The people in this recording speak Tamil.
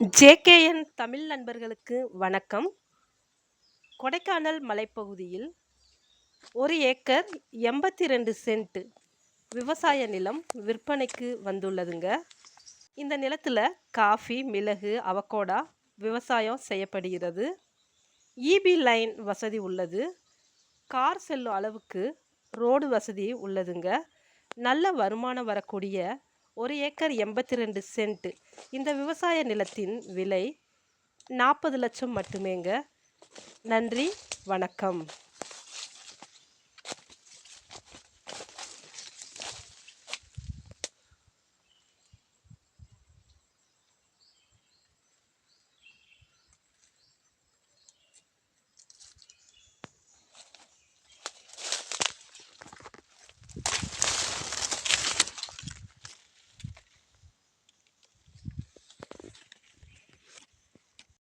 ஜேகேஎன் தமிழ் நண்பர்களுக்கு வணக்கம். கொடைக்கானல் மலைப்பகுதியில் ஒரு ஏக்கர் எண்பத்தி ரெண்டு சென்ட் விவசாய நிலம் விற்பனைக்கு வந்துள்ளதுங்க. இந்த நிலத்தில் காஃபி மிளகு அவக்கோடா விவசாயம் செய்யப்படுகிறது. இபி லைன் வசதி உள்ளது. கார் செல்லும் அளவுக்கு ரோடு வசதி உள்ளதுங்க. நல்ல வருமானம் வரக்கூடிய ஒரு ஏக்கர் எண்பத்தி ரெண்டு சென்ட். இந்த விவசாய நிலத்தின் விலை நாற்பது லட்சம் மட்டுமேங்க. நன்றி வணக்கம்.